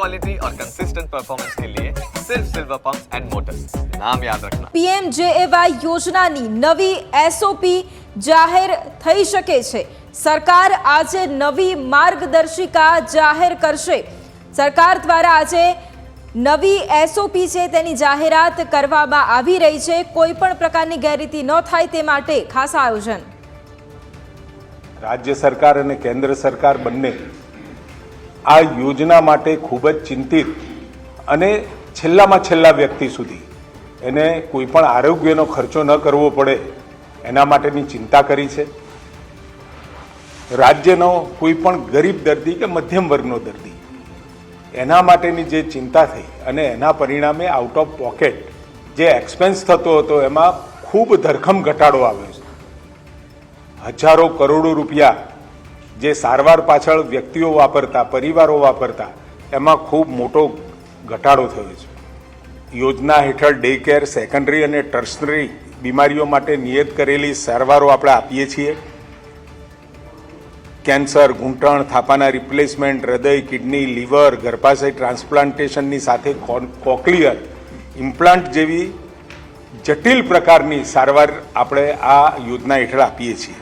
Quality और consistent performance के लिए सिर्फ सिल्वर पंप एंड मोटर्स नाम याद रखना પીએમજેએવાય યોજનાની નવી એસઓપી જાહેર થઈ શકે છે સરકાર આજે નવી માર્ગદર્શિકા જાહેર કરશે સરકાર દ્વારા આજે નવી એસઓપી છે તેની જાહેરાત કરવામાં આવી રહી છે કોઈ પણ પ્રકારની ગેરરીતિ ન થાય તે માટે ખાસ આયોજન રાજ્ય સરકાર અને કેન્દ્ર સરકાર બંને આ યોજના માટે ખૂબ જ ચિંતિત અને છેલ્લામાં છેલ્લા વ્યક્તિ સુધી એને કોઈ પણ આરોગ્યનો ખર્ચો ન કરવો પડે એના માટેની ચિંતા કરી છે. રાજ્યનો કોઈ પણ ગરીબ દર્દી કે મધ્યમ વર્ગનો દર્દી, એના માટેની જે ચિંતા થઈ અને એના પરિણામે આઉટ ઓફ પોકેટ જે એક્સપેન્સ થતો હતો એમાં ખૂબ ધરખમ ઘટાડો આવ્યો છે. હજારો કરોડો રૂપિયા જે સારવાર પાછળ વ્યક્તિઓ વાપરતા, પરિવારો વાપરતા, એમાં ખૂબ મોટો ઘટાડો થયો છે. યોજના હેઠળ ડે કેર સેકન્ડરી અને ટર્સનરી બીમારીઓ માટે નિયત કરેલી સારવારો આપણે આપીએ છીએ. કેન્સર, ઘૂંટણ, થાપાના રિપ્લેસમેન્ટ હૃદય, કિડની, લીવર, ગર્ભાશય ટ્રાન્સપ્લાન્ટેશનની સાથે કોક્લિયર, ઇમ્પ્લાન્ટ જેવી જટિલ પ્રકારની સારવાર આપણે આ યોજના હેઠળ આપીએ છીએ.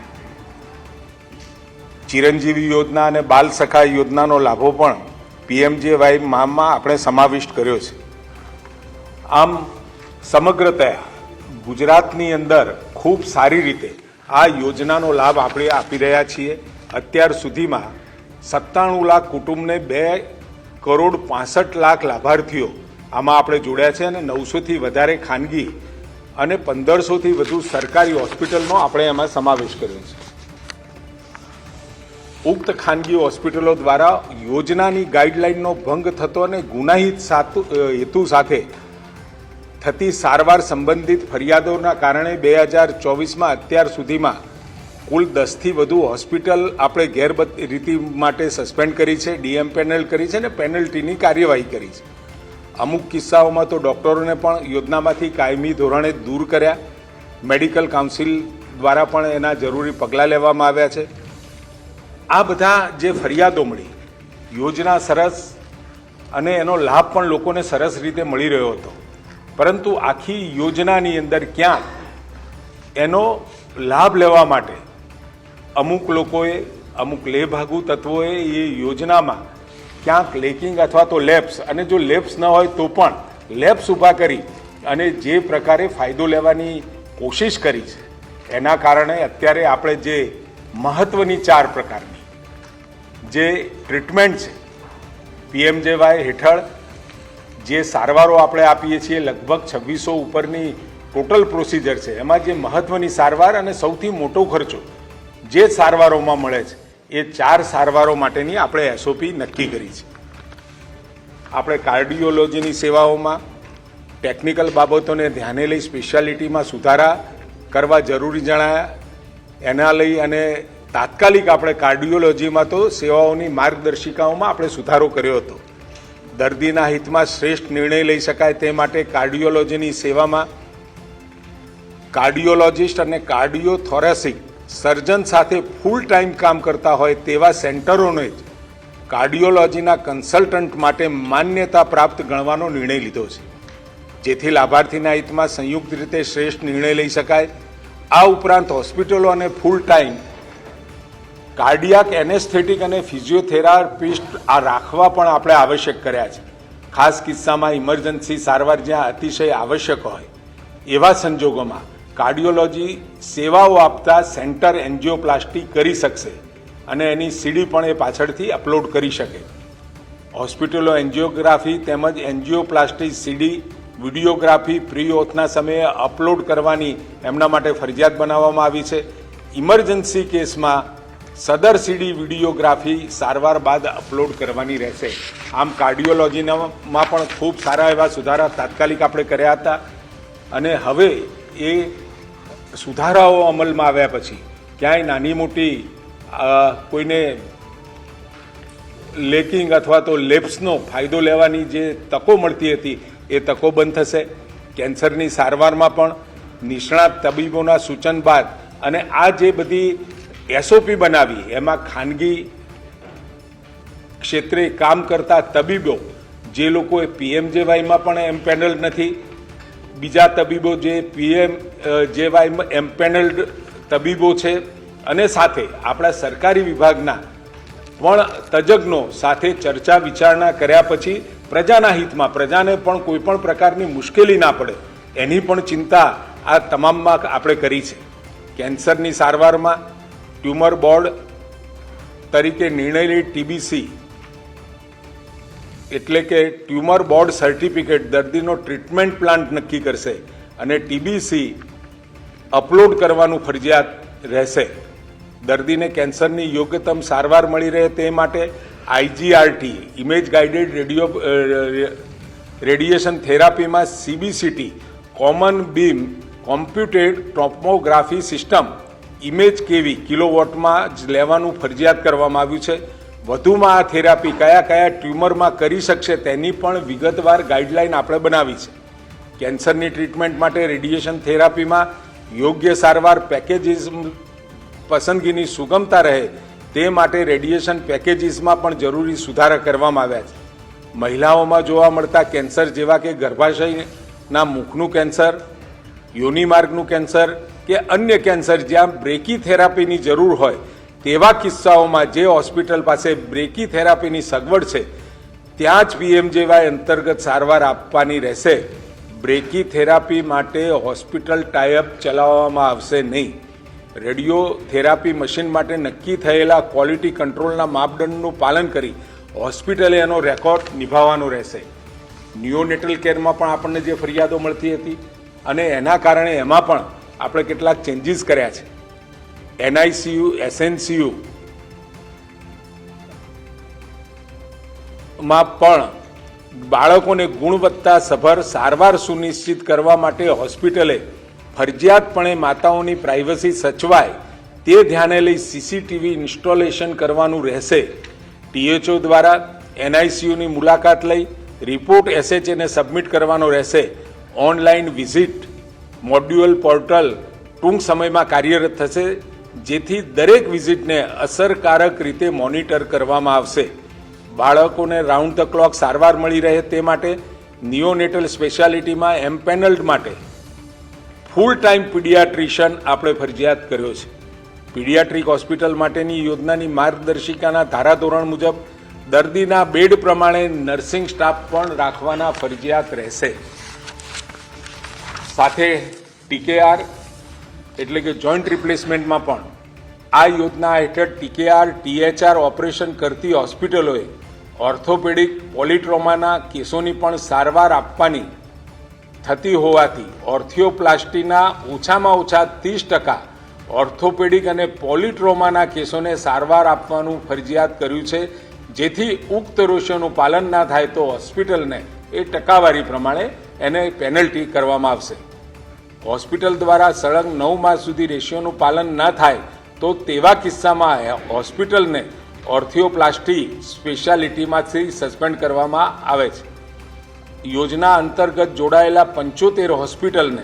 ચિરંજીવી યોજના અને બાલ સખાય યોજનાનો લાભો પણ પીએમજેવાય મામમાં આપણે સમાવિષ્ટ કર્યો છે. આમ સમગ્રતયા ગુજરાતની અંદર ખૂબ સારી રીતે આ યોજનાનો લાભ આપણે આપી રહ્યા છીએ. અત્યાર સુધીમાં સત્તાણું લાખ કુટુંબને બે કરોડ પાસઠ લાખ લાભાર્થીઓ આમાં આપણે જોડ્યા છે અને નવસોથી વધારે ખાનગી અને પંદરસોથી વધુ સરકારી હોસ્પિટલનો આપણે એમાં સમાવેશ કર્યો છે. ઉક્ત ખાનગી હોસ્પિટલો દ્વારા યોજનાની ગાઈડલાઇનનો ભંગ થતો અને ગુનાહિત હેતુ સાથે થતી સારવાર સંબંધિત ફરિયાદોના કારણે બે હજાર ચોવીસમાં અત્યાર સુધીમાં કુલ દસથી વધુ હોસ્પિટલ આપણે ગેરરીતિ માટે સસ્પેન્ડ કરી છે, ડીએમ પેનલ કરી છે અને પેનલ્ટીની કાર્યવાહી કરી છે. અમુક કિસ્સાઓમાં તો ડૉક્ટરોને પણ યોજનામાંથી કાયમી ધોરણે દૂર કર્યા. મેડિકલ કાઉન્સિલ દ્વારા પણ એના જરૂરી પગલાં લેવામાં આવ્યા છે. આ બધા જે ફરિયાદો મળી, યોજના સરસ અને એનો લાભ પણ લોકોને સરસ રીતે મળી રહ્યો હતો. પરંતુ આખી યોજનાની અંદર ક્યાં એનો લાભ લેવા માટે અમુક લોકોએ, અમુક લેભાગુ તત્વોએ એ યોજનામાં ક્યાંક લેકિંગ અથવા તો લેબ્સ અને જો લેબ્સ ન હોય તો પણ લેબ્સ ઊભા કરી અને જે પ્રકારે ફાયદો લેવાની કોશિશ કરી છે, એના કારણે અત્યારે આપણે જે મહત્ત્વની ચાર પ્રકારની જે ટ્રીટમેન્ટ છે પીએમજેવાય હેઠળ જે સારવારો આપણે આપીએ છીએ, લગભગ છવ્વીસો ઉપરની ટોટલ પ્રોસિજર છે. એમાં જે મહત્ત્વની સારવાર અને સૌથી મોટો ખર્ચો જે સારવારોમાં મળે છે, એ ચાર સારવારો માટેની આપણે એસઓપી નક્કી કરી છે. આપણે કાર્ડિયોલોજીની સેવાઓમાં ટેકનિકલ બાબતોને ધ્યાને લઈ સ્પેશિયાલિટીમાં સુધારા કરવા જરૂરી જણાયા. એના લઈ અને તાત્કાલિક આપણે કાર્ડિયોલોજીમાં તો સેવાઓની માર્ગદર્શિકાઓમાં આપણે સુધારો કર્યો હતો. દર્દીના હિતમાં શ્રેષ્ઠ નિર્ણય લઈ શકાય તે માટે કાર્ડિયોલોજીની સેવામાં કાર્ડિયોલોજિસ્ટ અને કાર્ડિયોથોરેસિક સર્જન સાથે ફૂલ ટાઈમ કામ કરતા હોય તેવા સેન્ટરોને જ કાર્ડિયોલોજીના કન્સલ્ટન્ટ માટે માન્યતા પ્રાપ્ત ગણવાનો નિર્ણય લીધો છે. જેથી લાભાર્થીના હિતમાં સંયુક્ત રીતે શ્રેષ્ઠ નિર્ણય લઈ શકાય. આ ઉપરાંત હોસ્પિટલો અને ફૂલ ટાઈમ કાર્ડિયાક એનેસ્થેટિક અને ફિઝિયોથેરાપિસ્ટ આ રાખવા પણ આપણે આવશ્યક કર્યા છે. ખાસ કિસ્સામાં ઇમરજન્સી સારવાર જ્યાં અતિશય આવશ્યક હોય, એવા સંજોગોમાં કાર્ડિયોલોજી સેવાઓ આપતા સેન્ટર એન્જિયોપ્લાસ્ટી કરી શકશે અને એની સીડી પણ એ પાછળથી અપલોડ કરી શકે. હોસ્પિટલો એન્જિયોગ્રાફી તેમજ એન્જિયોપ્લાસ્ટી સીડી, વિડીયોગ્રાફી પ્રી ઓથના સમયે અપલોડ કરવાની એમના માટે ફરજિયાત બનાવવામાં આવી છે. ઇમરજન્સી કેસમાં સદર સીડી વિડીયોગ્રાફી સારવાર બાદ અપલોડ કરવાની રહેશે. આમ કાર્ડિયોલોજીમાં પણ ખૂબ સારા એવા સુધારા તાત્કાલિક આપણે કર્યા હતા અને હવે એ સુધારાઓ અમલમાં આવ્યા પછી ક્યાંય નાની મોટી કોઈને લેકિંગ અથવા તો લેપ્સનો ફાયદો લેવાની જે તકો મળતી હતી એ તકો બંધ થશે. કેન્સરની સારવારમાં પણ નિષ્ણાત તબીબોના સૂચન બાદ અને આ જે બધી એસઓપી બનાવી, એમાં ખાનગી ક્ષેત્રે કામ કરતા તબીબો, જે લોકો પીએમજેવાયમાં પણ એમ્પેનલ નથી, બીજા તબીબો જે પીએમ જેવાયમાં એમ્પેનલ્ડ તબીબો છે, અને સાથે આપણા સરકારી વિભાગના પણ તજજ્ઞો સાથે ચર્ચા વિચારણા કર્યા પછી પ્રજાના હિતમાં, પ્રજાને પણ કોઈ પણ પ્રકારની મુશ્કેલી ના પડે, એની પણ ચિંતા આ તમામમાં આપણે કરી છે. કેન્સરની સારવારમાં ટ્યુમર બોર્ડ તરીકે નિર્ણય લઈ ટીબીસી. એટલે કે ટ્યુમર બોર્ડ સર્ટિફિકેટ દર્દીનો ટ્રીટમેન્ટ પ્લાન નક્કી કરશે અને ટીબીસી અપલોડ કરવાનું ફરજિયાત રહેશે. દર્દીને કેન્સરની યોગ્યતમ સારવાર મળી રહે તે માટે IGRT image guided radio radiation થેરાપીમાં CBCT common beam, computed tomography system image KV કિલોવોટમાં જ લેવાનું ફરજિયાત કરવામાં આવ્યું છે? વધુમાં આ થેરાપી કયા કયા ટ્યુમરમાં કરી શકશે તેની પણ વિગતવાર ગાઈડલાઈન આપણે બનાવી છે. કેન્સરની ટ્રીટમેન્ટ માટે રેડિયેશન થેરાપીમાં યોગ્ય સારવાર પેકેજીસ પસંદગીની સુગમતા રહે તે માટે રેડિયેશન પેકેજીસમાં પણ જરૂરી સુધારા કરવામાં આવ્યા છે. મહિલાઓમાં જોવા મળતા કેન્સર જેવા કે ગર્ભાશયના મુખનું કેન્સર, યોનિમાર્ગનું કેન્સર કે અન્ય કેન્સર જ્યાં બ્રેકી થેરાપીની જરૂર હોય, તેવા કિસ્સાઓમાં જે હોસ્પિટલ પાસે બ્રેકી થેરાપીની સગવડ છે, ત્યાં જ પીએમજેવાય અંતર્ગત સારવાર આપવાની રહેશે. બ્રેકી થેરાપી માટે હોસ્પિટલ ટાઈઅપ ચલાવવામાં આવશે નહીં. રેડિયો થેરાપી મશીન માટે નક્કી થયેલા ક્વોલિટી કંટ્રોલના માપદંડનું પાલન કરી હોસ્પિટલે એનો રેકોર્ડ નિભાવવાનો રહેશે. નિયોનેટલ કેરમાં પણ આપણને જે ફરિયાદો મળતી હતી અને એના કારણે એમાં પણ આપણે કેટલાક ચેન્જીસ કર્યા છે. એનઆઈસીયુ એસએનસીયુ માં પણ બાળકોને ગુણવત્તા સભર સારવાર સુનિશ્ચિત કરવા માટે હોસ્પિટલે ફરજિયાતપણે માતાઓની પ્રાઇવસી સચવાય તે ધ્યાને લઈ સીસીટીવી ઇન્સ્ટોલેશન કરવાનું રહેશે. ટીએચઓ દ્વારા એનઆઈસીયુની મુલાકાત લઈ રિપોર્ટ એસએચએને સબમિટ કરવાનો રહેશે. ઓનલાઈન વિઝિટ મોડ્યુઅલ પોર્ટલ ટૂંક સમયમાં કાર્યરત થશે, જેથી દરેક વિઝિટને અસરકારક રીતે મોનિટર કરવામાં આવશે. બાળકોને રાઉન્ડ ધ ક્લોક સારવાર મળી રહે તે માટે નિયોનેટલ સ્પેશિયાલિટીમાં એમ્પેનલ્ડ માટે ફૂલ ટાઈમ પીડિયાટ્રિશિયન આપણે ફરજિયાત કર્યો છે. પીડિયાટ્રિક હોસ્પિટલ માટેની યોજનાની માર્ગદર્શિકાના ધારાધોરણ મુજબ દર્દીના બેડ પ્રમાણે નર્સિંગ સ્ટાફ પણ રાખવાના ફરજિયાત રહેશે. સાથે ટીકેઆર એટલે કે જોઈન્ટ રિપ્લેસમેન્ટમાં પણ આ યોજના હેઠળ ટીકેઆર, ટીએચઆર ઓપરેશન કરતી હોસ્પિટલોએ ઓર્થોપેડિક પોલિટ્રોમાના કેસોની પણ સારવાર આપવાની થતી હોવાથી ઓર્થિયોપ્લાસ્ટીના ઓછામાં ઓછા ત્રીસ ટકા ઓર્થોપેડિક અને પોલિટ્રોમાના કેસોને સારવાર આપવાનું ફરજિયાત કર્યું છે. જેથી ઉક્ત રેશિયોનું પાલન ના થાય તો હોસ્પિટલને એ ટકાવારી પ્રમાણે એને પેનલ્ટી કરવામાં આવશે. હોસ્પિટલ દ્વારા સળંગ નવ માસ સુધી રેશિયોનું પાલન ન થાય, તો તેવા કિસ્સામાં હોસ્પિટલને ઓર્થિયોપ્લાસ્ટી સ્પેશિયાલિટીમાંથી સસ્પેન્ડ કરવામાં આવે છે. યોજના અંતર્ગત જોડાયેલા પંચોતેર હોસ્પિટલને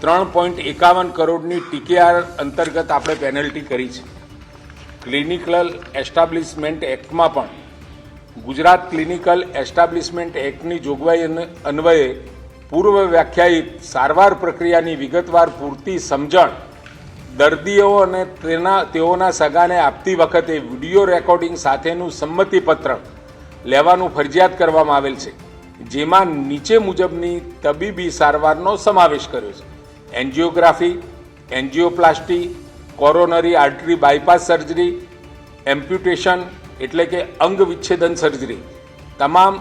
ત્રણ પોઈન્ટ એકાવન કરોડની ટીકેઆર અંતર્ગત આપણે પેનલ્ટી કરી છે. ક્લિનિકલ એસ્ટાબ્લિશમેન્ટ એક્ટમાં પણ ગુજરાત ક્લિનિકલ એસ્ટાબ્લિશમેન્ટ એક્ટની જોગવાઈ અન- અન્વયે પૂર્વ વ્યાખ્યાયિત સારવાર પ્રક્રિયાની વિગતવાર પૂરતી સમજણ દર્દીઓ અને તેના, તેઓના સગાને આપતી વખતે વીડિયો રેકોર્ડિંગ સાથેનું સંમતિપત્ર લેવાનું ફરજિયાત કરવામાં આવેલ છે, જેમાં નીચે મુજબની તબીબી સારવારનો સમાવેશ કર્યો છે. Angiography, angioplasty, coronary artery bypass surgery, amputation એટલે કે અંગ વિચ્છેદન સર્જરી, તમામ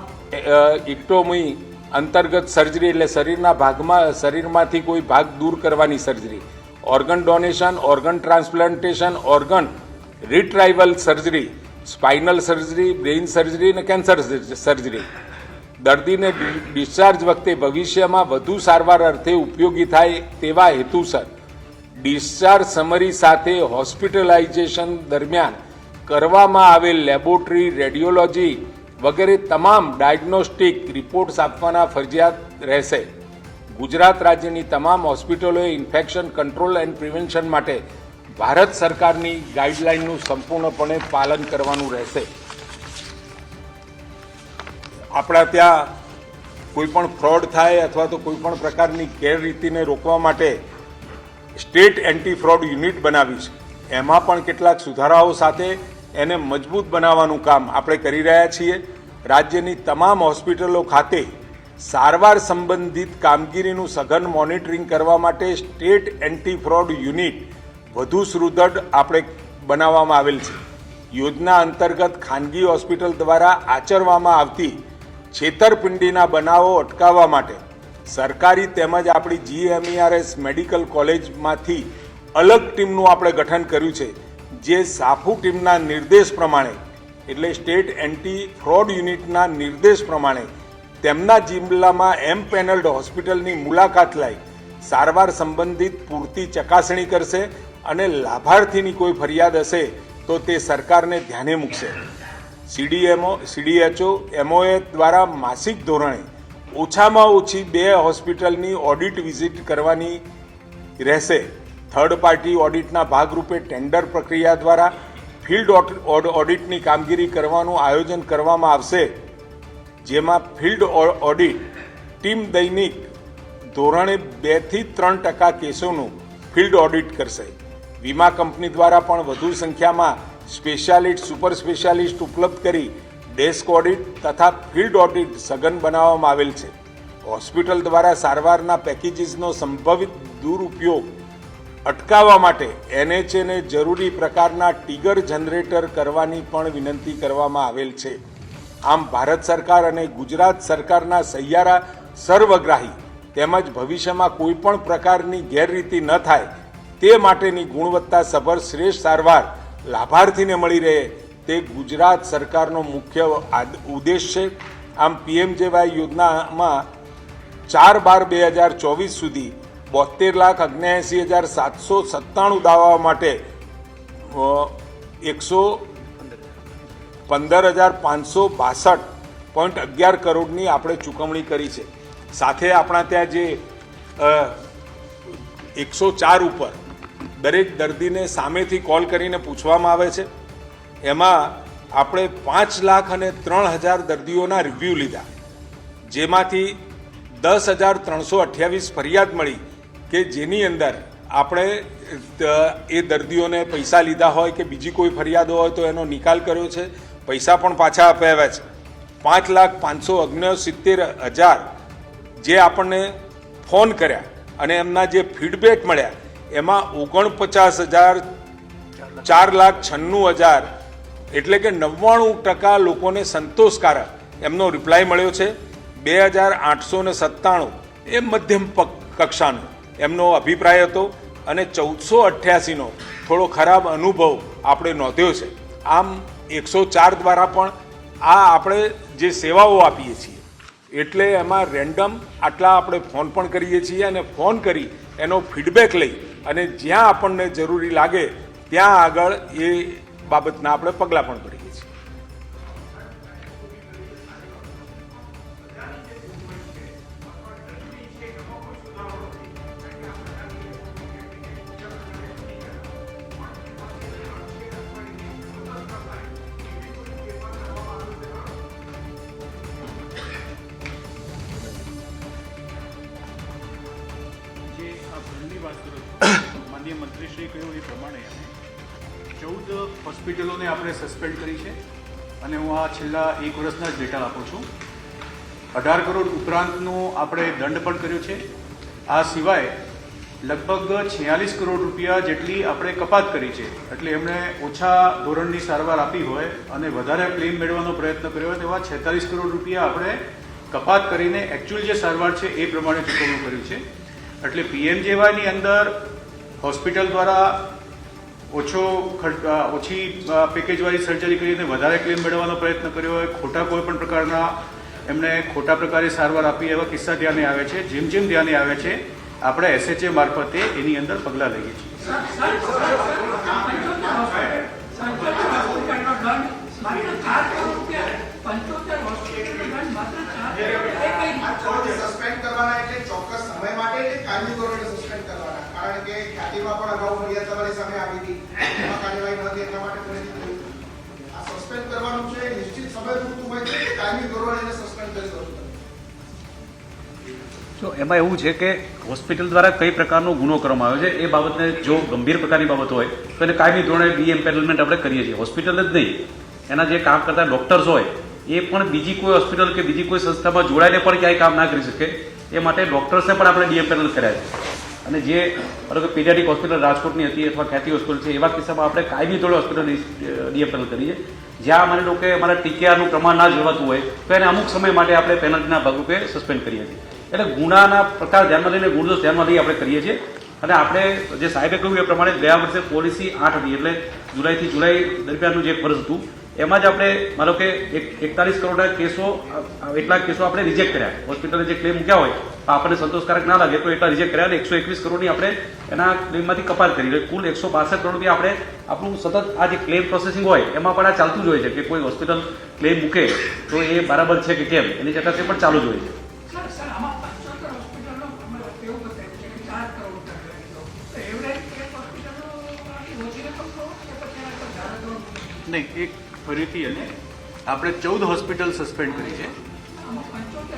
ઇક્ટોમી અંતર્ગત સર્જરી એટલે શરીરના ભાગમાં, શરીરમાંથી કોઈ ભાગ દૂર કરવાની surgery organ donation organ transplantation organ retrieval surgery spinal surgery brain surgery અને કેન્સર સર્જરી દર્દીને ડિસ્ચાર્જ વખતે ભવિષ્યમાં વધુ સારવાર અર્થે ઉપયોગી થાય તેવા હેતુસર. ડિસ્ચાર્જ સમરી સાથે હોસ્પિટલાઇઝેશન દરમિયાન કરવામાં આવેલ લેબોરેટરી રેડિયોલોજી વગેરે તમામ ડાયગ્નોસ્ટિક રિપોર્ટ્સ આપવાના ફરજિયાત રહેશે. ગુજરાત રાજ્યની તમામ હોસ્પિટલોએ ઇન્ફેક્શન કંટ્રોલ એન્ડ પ્રિવેન્શન માટે ભારત સરકારની ગાઈડલાઇનનું સંપૂર્ણપણે પાલન કરવાનું રહેશે. આપણા ત્યાં કોઈપણ ફ્રોડ થાય અથવા તો કોઈપણ પ્રકારની ગેરરીતિને રોકવા માટે સ્ટેટ એન્ટી ફ્રોડ યુનિટ બનાવી છે. એમાં પણ કેટલાક સુધારાઓ સાથે એને મજબૂત બનાવવાનું કામ આપણે કરી રહ્યા છીએ. રાજ્યની તમામ હોસ્પિટલો ખાતે સારવાર સંબંધિત કામગીરીનું સઘન મોનિટરિંગ કરવા માટે સ્ટેટ એન્ટી ફ્રોડ યુનિટ વધુ સુદૃઢ આપણે બનાવવામાં આવેલ છે. યોજના અંતર્ગત ખાનગી હોસ્પિટલ દ્વારા આચરવામાં આવતી છેતરપિંડીના બનાવો અટકાવવા માટે સરકારી તેમજ આપણી જીએમઈઆરએસ મેડિકલ કોલેજમાંથી અલગ ટીમનું આપણે ગઠન કર્યું છે. જે સાફુ ટીમના નિર્દેશ પ્રમાણે, એટલે સ્ટેટ એન્ટી ફ્રોડ યુનિટના નિર્દેશ પ્રમાણે, તેમના જિલ્લામાં એમ પેનલ્ડ હોસ્પિટલની મુલાકાત લઈ સારવાર સંબંધિત પૂરતી ચકાસણી કરશે અને લાભાર્થીની કોઈ ફરિયાદ હશે તો તે સરકારને ધ્યાને મૂકશે. સીડીએમઓ સીડીએચઓ એમઓએ દ્વારા માસિક ધોરણે ઓછામાં ઓછી બે હોસ્પિટલની ઓડિટ વિઝિટ કરવાની રહેશે. થર્ડ પાર્ટી ઓડિટના ભાગરૂપે ટેન્ડર પ્રક્રિયા દ્વારા ફિલ્ડ ઓડિટની કામગીરી કરવાનું આયોજન કરવામાં આવશે, જેમાં ફિલ્ડ ઓડિટ ટીમ દૈનિક ધોરણે બેથી ત્રણ ટકા કેસોનું ફિલ્ડ ઓડિટ કરશે. વીમા કંપની દ્વારા પણ વધુ સંખ્યામાં સ્પેશિયાલિસ્ટ સુપર સ્પેશિયાલિસ્ટ ઉપલબ્ધ કરી ડેસ્ક ઓડિટ તથા ફિલ્ડ ઓડિટ સઘન બનાવવામાં આવેલ છે. હોસ્પિટલ દ્વારા સારવારના પેકેજીસનો સંભવિત દુરુપયોગ અટકાવવા માટે એનએચએને જરૂરી પ્રકારના ટીગર જનરેટર કરવાની પણ વિનંતી કરવામાં આવેલ છે. આમ ભારત સરકાર અને ગુજરાત સરકારના સહિયારા સર્વગ્રાહી તેમજ ભવિષ્યમાં કોઈ પણ પ્રકારની ગેરરીતિ ન થાય તે માટેની ગુણવત્તા સભર શ્રેષ્ઠ સારવાર લાભાર્થીને મળી રહે તે ગુજરાત સરકારનો મુખ્ય ઉદ્દેશ છે. આમ પીએમજેવાય યોજનામાં ચાર બાર બે હજાર ચોવીસ સુધી બોતેર લાખ અગ્નેસી હજાર સાતસો સત્તાણું દાવા માટે એકસો પંદર હજાર પાંચસો બાસઠ પોઈન્ટ અગિયાર કરોડની આપણે ચૂકવણી કરી છે. સાથે આપણા ત્યાં જે એકસો ચાર ઉપર દરેક દર્દીને સામેથી કોલ કરીને પૂછવામાં આવે છે. એમાં આપણે પાંચ લાખ અને ત્રણ હજાર દર્દીઓના રિવ્યૂ લીધા. જેમાંથી દસ હજાર ત્રણસો અઠ્યાવીસ ફરિયાદ મળી. કે જેની અંદર આપણે એ દર્દીઓને પૈસા લીધા હોય કે બીજી કોઈ ફરિયાદો હોય તો એનો નિકાલ કર્યો છે. પૈસા પણ પાછા અપાવ્યા છે. પાંચ લાખ પાંચસો સિત્તેર હજાર જે આપણને ફોન કર્યા અને એમના જે ફીડબેક મળ્યા, એમાં ઓગણપચાસ હજાર ચાર લાખ છન્નું હજાર એટલે કે નવ્વાણું ટકા લોકોને સંતોષકારક એમનો રિપ્લાય મળ્યો છે. બે હજાર આઠસો ને સત્તાણું એ મધ્યમ કક્ષાનો. એમનો અભિપ્રાય હતો અને ચૌદસો અઠ્યાસીનો થોડો ખરાબ અનુભવ આપણે નોંધ્યો છે. આમ એકસો ચાર દ્વારા પણ આ આપણે જે સેવાઓ આપીએ છીએ, એટલે એમાં રેન્ડમ આટલા આપણે ફોન પણ કરીએ છીએ અને ફોન કરી એનો ફીડબેક લઈ અને જ્યાં આપણને જરૂરી લાગે ત્યાં આગળ એ બાબતના આપણે પગલાં પણ ભરીએ. મંત્રીશ્રી કહ્યું એ પ્રમાણે ચૌદ હોસ્પિટલોને આપણે સસ્પેન્ડ કરી છે અને હું આ છેલ્લા એક વર્ષના જ ડેટા આપું છું. અઢાર કરોડ ઉપરાંતનો આપણે દંડ પણ કર્યો છે. આ સિવાય લગભગ છેયાલીસ કરોડ રૂપિયા જેટલી આપણે કપાત કરી છે. એટલે એમણે ઓછા ધોરણની સારવાર આપી હોય અને વધારે ક્લેમ મેળવવાનો પ્રયત્ન કર્યો હોય તેવા છેતાલીસ કરોડ રૂપિયા આપણે કપાત કરીને એકચ્યુઅલ જે સારવાર છે એ પ્રમાણે ચૂકવણું કર્યું છે. એટલે પીએમજેવાયની અંદર હોસ્પિટલ દ્વારા ઓછો ઓછી પેકેજવાળી સર્જરી કરીને વધારે ક્લેમ મેળવવાનો પ્રયત્ન કર્યો હોય ખોટા કોઈ પણ પ્રકારના એમને ખોટા પ્રકારે સારવાર આપી એવા કિસ્સા ધ્યાને આવે છે જેમ જેમ ધ્યાને આવે છે આપણે એસએચએ મારફતે એની અંદર પગલાં લઈએ છીએ સસ્પેન્ડ કરવાના એટલે ચોક્કસ સમય માટે કે કાયમી ધોરણે સસ્પેન્ડ કરવાના કારણ કે ખ્યાતિમાં પણ અગાઉ ફરિયાદ તમારી સામે આવી હતી એમાં કાર્યવાહી ન હતી એટલા માટે ફરીથી થયું આ સસ્પેન્ડ કરવાનું છે નિશ્ચિત સમય કરી તો એમાં એવું છે કે હોસ્પિટલ દ્વારા કઈ પ્રકારનો ગુનો કરવામાં આવ્યો છે, એ બાબતને જો ગંભીર પ્રકારની બાબત હોય, તો એને કાયમી ધોરણે ડી એમ્પેનલમેન્ટ આપણે કરીએ છીએ. હોસ્પિટલ જ નહીં, એના જે કામ કરતા ડૉક્ટર્સ હોય, એ પણ બીજી કોઈ હોસ્પિટલ કે બીજી કોઈ સંસ્થામાં જોડાઈને પણ ક્યાંય કામ ના કરી શકે. એ માટે ડૉક્ટર્સને પણ આપણે ડી એમ્પેનલ કર્યા છે. અને જે ધારો કે પીડિયાટિક હોસ્પિટલ રાજકોટની હતી અથવા ખ્યાતિ હોસ્પિટલ છે, એવા કિસ્સામાં આપણે કાયમી ધોરણે હોસ્પિટલ ડીએપએલ કરીએ. જ્યાં માની લો કે અમારા ટીકેઆરનું પ્રમાણ ના જળવાતું હોય, તો એને અમુક સમય માટે આપણે પેનલ્ટીના ભાગરૂપે સસ્પેન્ડ કરીએ છીએ. એટલે ગુનાના પ્રકાર ધ્યાનમાં લઈને, ગુણદોષ ધ્યાનમાં લઈ આપણે કરીએ છીએ. અને આપણે જે સાહેબે કહ્યું એ પ્રમાણે ગયા વર્ષે પોલિસી આઠ હતી, એટલે જુલાઈથી જુલાઈ દરમિયાનનું જે ફરજ હતું એમાં જ આપણે માનો કે એક એકતાલીસ કરોડના કેસો એટલા કેસો આપણે રિજેક્ટ કર્યા. હોસ્પિટલે જે ક્લેમ મૂક્યા હોય તો આપણને સંતોષકારક ના લાગે તો એટલા રિજેક્ટ કર્યા અને એકસો એકવીસ કરોડની આપણે એના ક્લેમમાંથી કપાત કરી. એટલે કુલ એકસો બાસઠ કરોડ બી આપણે આપણું સતત આ જે ક્લેમ પ્રોસેસિંગ હોય એમાં પણ આ ચાલતું જ હોય છે કે કોઈ હોસ્પિટલ ક્લેમ મૂકે તો એ બરાબર છે કે કેમ? એની ચકાસણી પણ ચાલુ જ હોય છે. નહીં એક ફરીથી અને આપણે ચૌદ હોસ્પિટલ સસ્પેન્ડ કરી છે.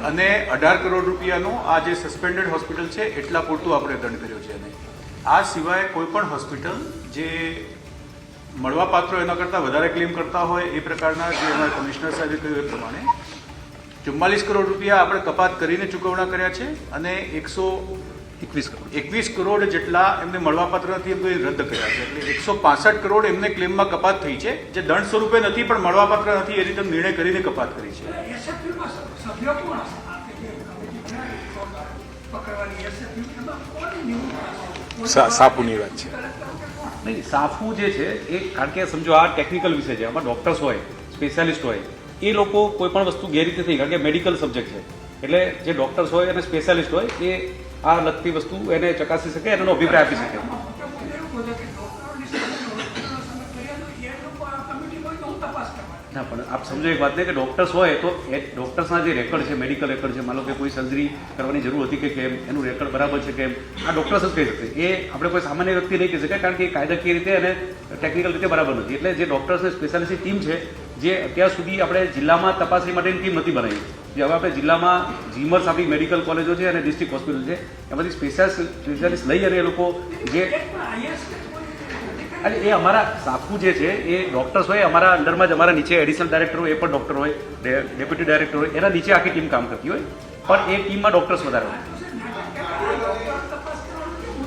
અને અઢાર કરોડ રૂપિયાનો આ જે સસ્પેન્ડેડ હોસ્પિટલ છે, એટલા પૂરતું આપણે દંડ કર્યો છે અને આ સિવાય કોઈ પણ હોસ્પિટલ જે મળવાપાત્ર એના કરતાં વધારે ક્લેમ કરતા હોય એ પ્રકારના જે અમારા કમિશનર સાહેબે કહ્યું એ પ્રમાણે, ચુમ્માલીસ કરોડ રૂપિયા આપણે કપાત કરીને ચૂકવણા કર્યા છે અને એકસો એકવીસ કરોડ. એકવીસ કરોડ જેટલા એમને મળવાપાત્ર નથી એમને રદ કર્યા છે. એટલે એકસો પાસઠ કરોડ એમને ક્લેમમાં કપાત થઈ છે જે દંડ સ્વરૂપે નથી પણ મળવાપાત્ર નથી એ રીતે નિર્ણય કરીને કપાત કરી છે. એસએફયુમાં સભ્યો કોણ હશે? આ કે જે કમિટી બનાવી ચોર પકડવાની એસએફયુ એમાં કોની નિમણૂક થશે સા- સાપુની વાત છે. નહીં સાફુ જે છે એ કારણ કે સમજો આ ટેકનિકલ વિષય છે આમાં ડૉક્ટર્સ હોય સ્પેશિયાલિસ્ટ હોય એ લોકો કોઈ પણ વસ્તુ ગેરરીતે થઈ કારણ કે મેડિકલ સબ્જેક્ટ છે. એટલે જે ડૉક્ટર્સ હોય અને સ્પેશિયાલિસ્ટ હોય એ આ લગતી વસ્તુ એને ચકાસી શકે, એનો અભિપ્રાય આપી શકે. ના, પણ આપ સમજો એક વાત ને કે ડૉક્ટર્સ હોય તો એ ડૉક્ટર્સના જે રેકોર્ડ છે મેડિકલ રેકોર્ડ છે, માનો કે કોઈ સર્જરી કરવાની જરૂર હતી કે કેમ, એનું રેકોર્ડ બરાબર છે કેમ, આ ડૉક્ટર્સ જ કહી શકે. એ આપણે કોઈ સામાન્ય વ્યક્તિ નહીં કહી શકે કારણ કે એ કાયદાકીય રીતે અને ટેકનિકલ રીતે બરાબર નથી. એટલે જે ડૉક્ટર્સની સ્પેશિયાલિસ્ટ ટીમ છે, જે અત્યાર સુધી આપણે જિલ્લામાં તપાસણી માટેની ટીમ નથી બનાવી. જે હવે આપણે જિલ્લામાં જીમર્સ આપણી મેડિકલ કોલેજો છે અને ડિસ્ટ્રિક્ટ હોસ્પિટલ છે. એમાંથી સ્પેશિયલ સ્પેશિયાલિસ્ટ લઈ અને એ લોકો જે અને એ અમારા સાફુ જે છે, એ ડૉક્ટર્સ હોય, અમારા અંડરમાં જ અમારા નીચે એડિશનલ ડાયરેક્ટર હોય, એ પણ ડૉક્ટર હોય ડેપ્યુટી ડાયરેક્ટર હોય, એના નીચે આખી ટીમ કામ કરતી હોય. પણ એ ટીમમાં ડૉક્ટર્સ વધારે હોય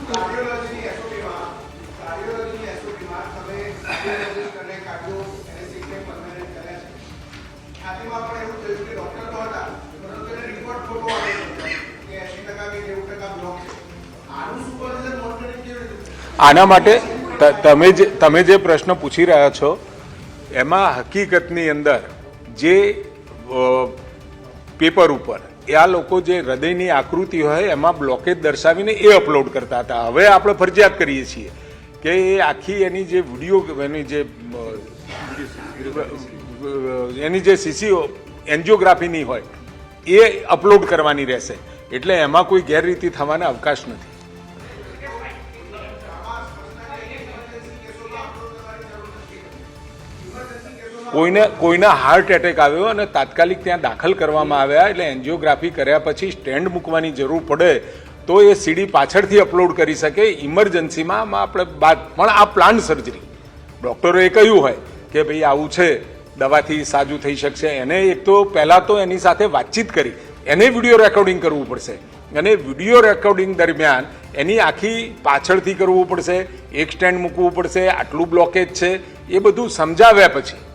કાર્ડિયોલોજીની એસઓપીમાં કાર્ડિયોલોજીની એસઓપીમાં તમે કાર્ડિયોલોજિસ્ટ અને કાર્ડિયો એનેસ્થેસિયા પરમેનન્ટ કર્યા છે ખ્યાતિમાં પણ એવું થયું કે ડોક્ટર તો હતા પરંતુ એને રિપોર્ટ ખોટો આવ્યો હતો કે એસી ટકા કે નેવું ટકા બ્લોક છે આનું માટે તમે જે તમે જે પ્રશ્ન પૂછી રહ્યા છો, એમાં હકીકતની અંદર જે પેપર ઉપર એ આ લોકો જે હૃદયની આકૃતિ હોય એમાં બ્લોકેજ દર્શાવીને એ અપલોડ કરતા હતા. હવે આપણે ફરજિયાત કરીએ છીએ કે એ આખી એની જે વીડિયો એની જે એની જે સીસી એન્જિયોગ્રાફીની હોય એ અપલોડ કરવાની રહેશે. એટલે એમાં કોઈ ગેરરીતિ થવાના અવકાશ નથી. કોઈને કોઈના હાર્ટ એટેક આવ્યો અને તાત્કાલિક ત્યાં દાખલ કરવામાં આવ્યા એટલે એન્જિયોગ્રાફી કર્યા પછી સ્ટેન્ડ મૂકવાની જરૂર પડે તો એ સીડી પાછળથી અપલોડ કરી શકે ઇમરજન્સીમાં આપણે બાદ પણ આ પ્લાન સર્જરી ડૉક્ટરોએ કહ્યું હોય કે ભાઈ આવું છે, દવાથી સાજું થઈ શકશે. એને એક તો પહેલાં તો એની સાથે વાતચીત કરી. એને વીડિયો રેકોર્ડિંગ કરવું પડશે. અને વીડિયો રેકોર્ડિંગ દરમિયાન એની આખી પાછળથી કરવું પડશે, એક સ્ટેન્ડ મૂકવું પડશે, આટલું બ્લોકેજ છે, એ બધું સમજાવ્યા પછી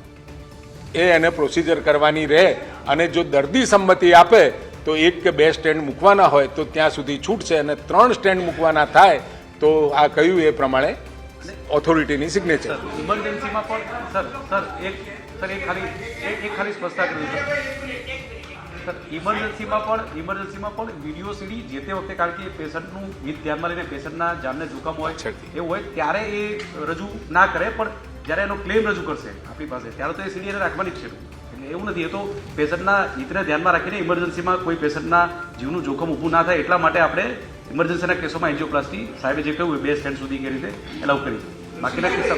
એ એને પ્રોસિજર કરવાની રહે અને જો દર્દી સંમતિ આપે તો એક કે બે સ્ટેન્ડ મૂકવાના હોય તો ત્યાં સુધી છૂટશે અને ત્રણ સ્ટેન્ડ મૂકવાના થાય તો આ કહ્યું એ પ્રમાણે ઓથોરિટીની સિગ્નેચર ઇમરજન્સીમાં પણ સર સર એક સર એક ખાલી એક ખાલી સ્પષ્ટતા કરી સર ઇમરજન્સીમાં પણ ઇમરજન્સીમાં પણ વીડિયો સીડી જે તે વખતે કારણ કે પેશન્ટનું હિત ધ્યાનમાં લઈને પેશન્ટના જાનને જોખમ હોય. એવું હોય ત્યારે એ રજૂ ના કરે પણ જ્યારે એનો ક્લેમ રજૂ કરશે આપણી પાસે, ત્યારે તો એ સીડી રાખવાની જ છે. એટલે એવું નથી, એ તો પેશન્ટના હિતને ધ્યાનમાં રાખીને ઇમરજન્સીમાં કોઈ પેશન્ટના જીવનું જોખમ ઊભું ના થાય એટલા માટે આપણે ઇમરજન્સીના કેસોમાં એન્જિયોપ્લાસ્ટી સાહેબે જે કહ્યું બે સ્ટેન્ડ સુધી કે રીતે એલાઉ કરી. બાકીના કિસ્સા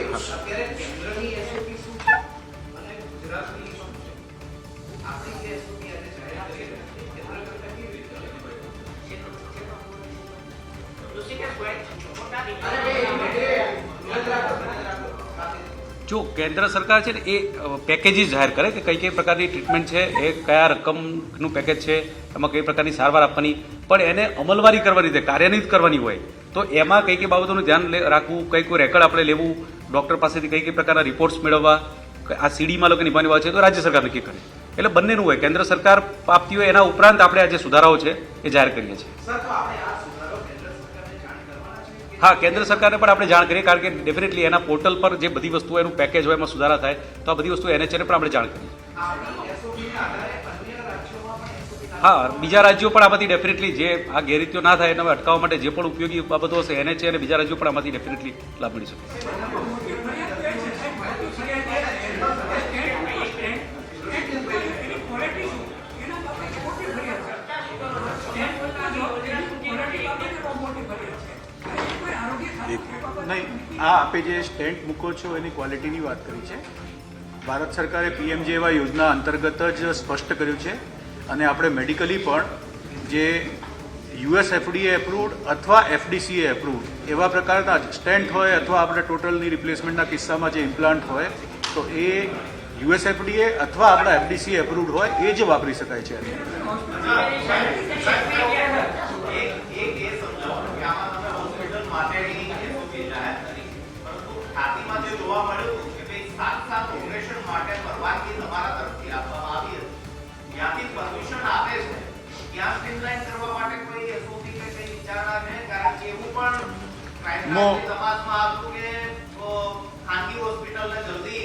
કેન્દ્ર સરકાર છે ને એ પેકેજીસ જાહેર કરે કે કઈ કઈ પ્રકારની ટ્રીટમેન્ટ છે, એ કયા રકમનું પેકેજ છે, એમાં કઈ પ્રકારની સારવાર આપવાની. પણ એને અમલવારી કરવાની છે કાર્યાન્વિત કરવાની હોય, તો એમાં કઈ કઈ બાબતોનું ધ્યાન રાખવું કઈ કોઈ રેકર્ડ આપણે લેવું ડૉક્ટર પાસેથી કઈ કઈ પ્રકારના રિપોર્ટ્સ મેળવવા આ સીડીમાં લોકો નિભાવવાની વાત છે, તો રાજ્ય સરકાર નક્કી કરે. એટલે બંનેનું હોય. કેન્દ્ર સરકાર આપતી હોય, એના ઉપરાંત આપણે આ જે સુધારાઓ છે, એ જાહેર કરીએ છીએ. હા, કેન્દ્ર સરકારને પણ આપણે જાણ કરીએ કારણ કે ડેફિનેટલી એના પોર્ટલ પર જે બધી વસ્તુ એનું પેકેજ હોય, એમાં સુધારા થાય, તો આ બધી વસ્તુ એનએચએને પણ આપણે જાણ કરીએ. હા, બીજા રાજ્યો પણ આમાંથી ડેફિનેટલી જે આ ગેરરીતિઓ ના થાય, એને અટકાવવા માટે જે પણ ઉપયોગી બાબતો હશે, એનએચએ અને બીજા રાજ્યો પણ આમાંથી ડેફિનેટલી લાભ મળી શકે એની ક્વોલિટી શું એના બાબતે મોટી ફરિયાદ છે સ્ટેન્ડ બદલા જો એની ક્વોલિટી બાબતે બહુ મોટી ફરિયાદ છે એ કોઈ આરોગ્ય ખાતું એ બાબતે નહીં આ આપે જે સ્ટેન્ટ મૂકો છો એની ક્વોલિટીની વાત કરી છે. ભારત સરકારે પીએમજેવાય યોજના અંતર્ગત જ સ્પષ્ટ કર્યું છે અને આપણે મેડિકલી પણ જે યુએસ એફડીએ એપ્રુવડ અથવા એફડીસીએ એપ્રુવડ એવા પ્રકારના સ્ટેન્ટ હોય અથવા આપણે ટોટલની રિપ્લેસમેન્ટના કિસ્સામાં જે ઇમ્પ્લાન્ટ હોય, તો એ યુએસ એફડીએ અથવા આપણા એફડીસી એપ્રુવડ હોય એ જ વાપરી શકાય છે. મો- તપાસમાં આવતું કે ખાનગી હોસ્પિટલને જલ્દી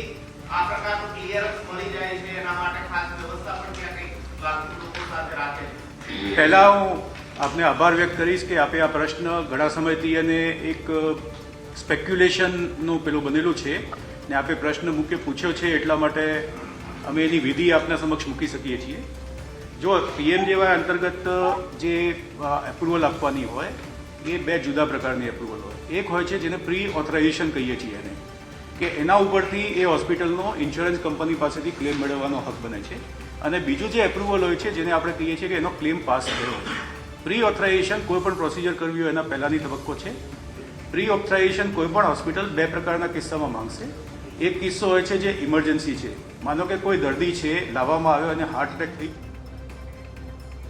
આ પ્રકારનું ક્લિયરન્સ મળી જાય છે એના માટે ખાસ વ્યવસ્થા પણ ત્યાં કંઈક લાગતું લોકો સાથે રાખે છે. પહેલા હું આપને આભાર વ્યક્ત કરીશ કે આપે આ પ્રશ્ન ઘણા સમયથી અને એક સ્પેક્યુલેશનનું પેલું બનેલું છે ને આપે પ્રશ્ન મૂકે પૂછ્યો છે એટલા માટે અમે એની વિધિ આપના સમક્ષ મૂકી શકીએ છીએ. જો પીએમ જેવા અંતર્ગત જે એપ્રુવલ આપવાની હોય એ બે જુદા પ્રકારની એપ્રુવલ હોય. એક હોય છે જેને પ્રી ઓથરાઇઝેશન કહીએ છીએ એને, કે એના ઉપરથી એ હોસ્પિટલનો ઇન્સ્યોરન્સ કંપની પાસેથી ક્લેમ મેળવવાનો હક બને છે. અને બીજું જે એપ્રુવલ હોય છે જેને આપણે કહીએ છીએ કે એનો ક્લેમ પાસ થયો. પ્રી ઓથોરાઇઝેશન કોઈ પણ પ્રોસિજર કરવી હોય એના પહેલાંની તબક્કો છે. પ્રી ઓથોરાઇઝેશન કોઈ પણ હોસ્પિટલ બે પ્રકારના કિસ્સામાં માંગશે. એક કિસ્સો હોય છે જે ઇમરજન્સી છે. માનો કે કોઈ દર્દી છે, લાવવામાં આવ્યો અને હાર્ટ એટેક થઈ.